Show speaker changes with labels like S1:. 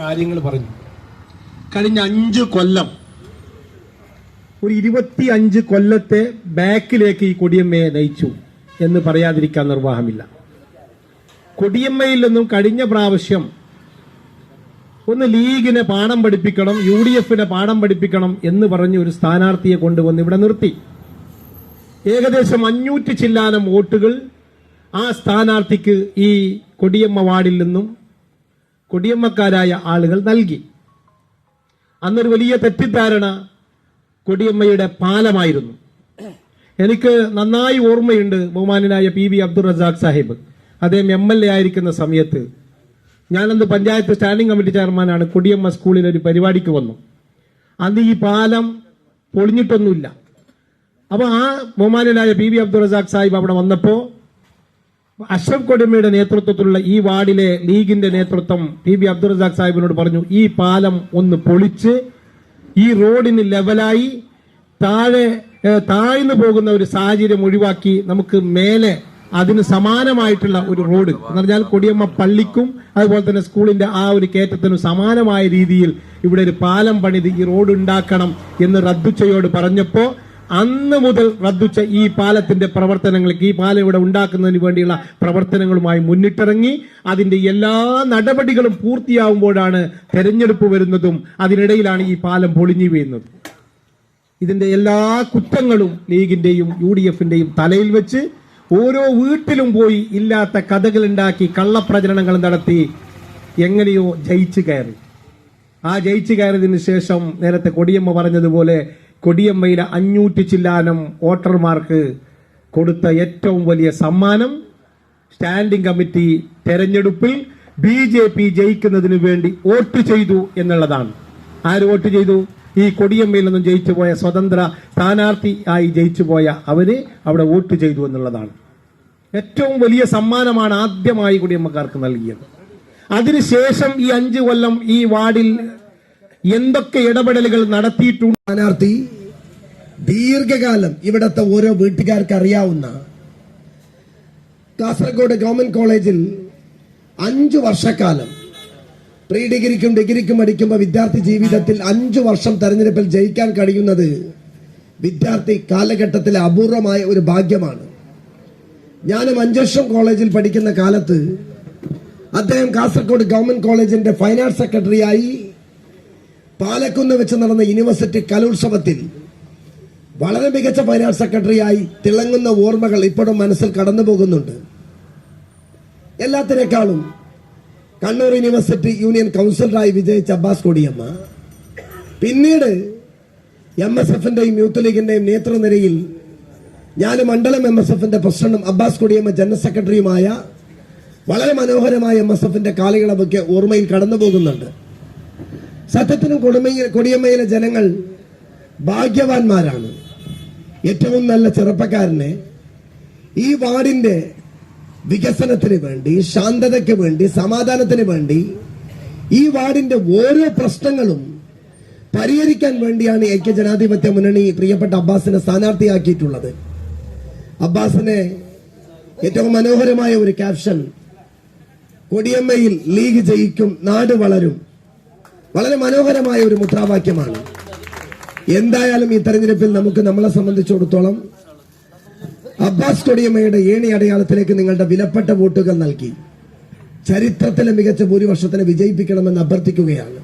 S1: കാര്യങ്ങൾ പറഞ്ഞു. കഴിഞ്ഞ അഞ്ച് കൊല്ലം ഒരു ഇരുപത്തി അഞ്ച് കൊല്ലത്തെ ബാക്കിലേക്ക് ഈ കൊടിയമ്മയെ നയിച്ചു എന്ന് പറയാതിരിക്കാൻ നിർവാഹമില്ല. കൊടിയമ്മയിൽ നിന്നും കഴിഞ്ഞ പ്രാവശ്യം ഒന്ന് ലീഗിനെ പാഠം പഠിപ്പിക്കണം യു ഡി എഫിനെ പാഠം പഠിപ്പിക്കണം എന്ന് പറഞ്ഞ് ഒരു സ്ഥാനാർത്ഥിയെ കൊണ്ടുവന്ന് ഇവിടെ നിർത്തി. ഏകദേശം അഞ്ഞൂറ്റി ചില്ലാനം വോട്ടുകൾ ആ സ്ഥാനാർത്ഥിക്ക് ഈ കൊടിയമ്മ വാർഡിൽ നിന്നും കൊടിയമ്മക്കാരായ ആളുകൾ നൽകി. അന്നൊരു വലിയ തെറ്റിദ്ധാരണ കൊടിയമ്മയുടെ പാലമായിരുന്നു. എനിക്ക് നന്നായി ഓർമ്മയുണ്ട് ബഹുമാനായ പി വി അബ്ദുൾ റസാഖ് സാഹിബ്. അദ്ദേഹം എം എൽ എ ആയിരിക്കുന്ന സമയത്ത് ഞാനന്ന് പഞ്ചായത്ത് സ്റ്റാൻഡിംഗ് കമ്മിറ്റി ചെയർമാനാണ് കൊടിയമ്മ സ്കൂളിൽ ഒരു പരിപാടിക്ക് വന്നു. അന്ന് ഈ പാലം പൊളിഞ്ഞിട്ടൊന്നുമില്ല. അപ്പോൾ ആ ബഹുമാനായ പി വി അബ്ദുൾ റസാഖ് സാഹിബ് അവിടെ വന്നപ്പോ അഷ്റഫ് കൊടിമയുടെ നേതൃത്വത്തിലുള്ള ഈ വാർഡിലെ ലീഗിന്റെ നേതൃത്വം പി ബി അബ്ദുൾ റസാഖ് സാഹിബിനോട് പറഞ്ഞു ഈ പാലം ഒന്ന് പൊളിച്ച് ഈ റോഡിന് ലെവലായി താഴെ താഴ്ന്നു പോകുന്ന ഒരു സാഹചര്യം ഒഴിവാക്കി നമുക്ക് മേലെ അതിന് സമാനമായിട്ടുള്ള ഒരു റോഡ്. എന്ന് പറഞ്ഞാൽ കൊടിയമ്മ പള്ളിക്കും അതുപോലെ തന്നെ സ്കൂളിന്റെ ആ ഒരു കയറ്റത്തിനും സമാനമായ രീതിയിൽ ഇവിടെ ഒരു പാലം പണിത് ഈ റോഡ് ഉണ്ടാക്കണം എന്ന് റദ്ദുച്ചയോട് പറഞ്ഞപ്പോ അന്ന് മുതൽ റദ്ദുച്ച ഈ പാലത്തിന്റെ പ്രവർത്തനങ്ങൾക്ക് ഈ പാലം ഇവിടെ ഉണ്ടാക്കുന്നതിന് വേണ്ടിയുള്ള പ്രവർത്തനങ്ങളുമായി മുന്നിട്ടിറങ്ങി അതിന്റെ എല്ലാ നടപടികളും പൂർത്തിയാവുമ്പോഴാണ് തെരഞ്ഞെടുപ്പ് വരുന്നതും അതിനിടയിലാണ് ഈ പാലം പൊളിഞ്ഞു വീഴുന്നത്. ഇതിന്റെ എല്ലാ കുറ്റങ്ങളും ലീഗിന്റെയും യു ഡി എഫിന്റെയും തലയിൽ വെച്ച് ഓരോ വീട്ടിലും പോയി ഇല്ലാത്ത കഥകൾ ഉണ്ടാക്കി കള്ളപ്രചരണങ്ങൾ നടത്തി എങ്ങനെയോ ജയിച്ചു കയറി. ആ ജയിച്ചു കയറിയതിനു ശേഷം നേരത്തെ കൊടിയമ്മ പറഞ്ഞതുപോലെ കൊടിയമ്മയിലെ അഞ്ഞൂറ്റി ചില്ലാനം വോട്ടർമാർക്ക് കൊടുത്ത ഏറ്റവും വലിയ സമ്മാനം സ്റ്റാൻഡിംഗ് കമ്മിറ്റി തെരഞ്ഞെടുപ്പിൽ ബി ജെ പി ജയിക്കുന്നതിന് വേണ്ടി വോട്ട് ചെയ്തു എന്നുള്ളതാണ്. ആര് വോട്ട് ചെയ്തു? ഈ കൊടിയമ്മയിൽ നിന്നും ജയിച്ചു പോയ സ്വതന്ത്ര സ്ഥാനാർത്ഥി ആയി ജയിച്ചു പോയ അവർ അവിടെ വോട്ട് ചെയ്തു എന്നുള്ളതാണ്. ഏറ്റവും വലിയ സമ്മാനമാണ് ആദ്യമായി കൊടിയമ്മക്കാർക്ക് നൽകിയത്. അതിനുശേഷം ഈ അഞ്ചു കൊല്ലം ഈ വാർഡിൽ എന്തൊക്കെ ഇടപെടലുകൾ നടത്തിയിട്ടുണ്ട്?
S2: സ്ഥാനാർത്ഥി ദീർഘകാലം ഇവിടത്തെ ഓരോ വീട്ടുകാർക്ക് അറിയാവുന്ന കാസർഗോഡ് ഗവൺമെന്റ് കോളേജിൽ അഞ്ചു വർഷക്കാലം പ്രീ ഡിഗ്രിക്കും ഡിഗ്രിക്കും പഠിക്കുമ്പോൾ വിദ്യാർത്ഥി ജീവിതത്തിൽ അഞ്ചു വർഷം തെരഞ്ഞെടുപ്പിൽ ജയിക്കാൻ കഴിയുന്നത് വിദ്യാർത്ഥി കാലഘട്ടത്തിലെ അപൂർവമായ ഒരു ഭാഗ്യമാണ്. ഞാൻ മഞ്ചേശ്വരം കോളേജിൽ പഠിക്കുന്ന കാലത്ത് അദ്ദേഹം കാസർഗോഡ് ഗവൺമെന്റ് കോളേജിന്റെ ഫൈനാൻസ് സെക്രട്ടറിയായി പാലക്കുന്ന് വെച്ച് നടന്ന യൂണിവേഴ്സിറ്റി കലോത്സവത്തിൽ വളരെ മികച്ച ഫൈനാൻസ് സെക്രട്ടറിയായി തിളങ്ങുന്ന ഓർമ്മകൾ ഇപ്പോഴും മനസ്സിൽ കടന്നു പോകുന്നുണ്ട്. എല്ലാത്തിനേക്കാളും കണ്ണൂർ യൂണിവേഴ്സിറ്റി യൂണിയൻ കൗൺസിലറായി വിജയിച്ച അബ്ബാസ് കൊടിയമ്മ പിന്നീട് എം എസ് എഫിന്റെയും യൂത്ത് ലീഗിന്റെയും നേതൃനിരയിൽ ഞാൻ മണ്ഡലം എം എസ് എഫിന്റെ പ്രസിഡന്റും അബ്ബാസ് കൊടിയമ്മ ജനറൽ സെക്രട്ടറിയുമായ വളരെ മനോഹരമായ എം എസ് എഫിന്റെ കാലയളവൊക്കെ ഓർമ്മയിൽ കടന്നു പോകുന്നുണ്ട്. സത്യത്തിനും കൊടുമയിൽ കൊടിയമ്മയിലെ ജനങ്ങൾ ഭാഗ്യവാന്മാരാണ്. ഏറ്റവും നല്ല ചെറുപ്പക്കാരനെ ഈ വാർഡിന്റെ വികസനത്തിന് വേണ്ടി ശാന്തതയ്ക്ക് വേണ്ടി സമാധാനത്തിന് വേണ്ടി ഈ വാർഡിന്റെ ഓരോ പ്രശ്നങ്ങളും പരിഹരിക്കാൻ വേണ്ടിയാണ് ഐക്യ ജനാധിപത്യ മുന്നണി പ്രിയപ്പെട്ട അബ്ബാസിനെ സ്ഥാനാർത്ഥിയാക്കിയിട്ടുള്ളത്. അബ്ബാസിനെ ഏറ്റവും മനോഹരമായ ഒരു ക്യാപ്ഷൻ കൊടിയമ്മയിൽ ലീഗ് ജയിക്കും നാട് വളരും. വളരെ മനോഹരമായ ഒരു മുദ്രാവാക്യമാണ്. എന്തായാലും ഈ തെരഞ്ഞെടുപ്പിൽ നമുക്ക് നമ്മളെ സംബന്ധിച്ചിടത്തോളം അബ്ബാസ് കൊടിയമ്മയുടെ ഏണി അടയാളത്തിലേക്ക് നിങ്ങളുടെ വിലപ്പെട്ട വോട്ടുകൾ നൽകി. ചരിത്രത്തിലെ മികച്ച ഭൂരിപക്ഷത്തിന് വിജയിപ്പിക്കണമെന്ന് അഭ്യർത്ഥിക്കുകയാണ്.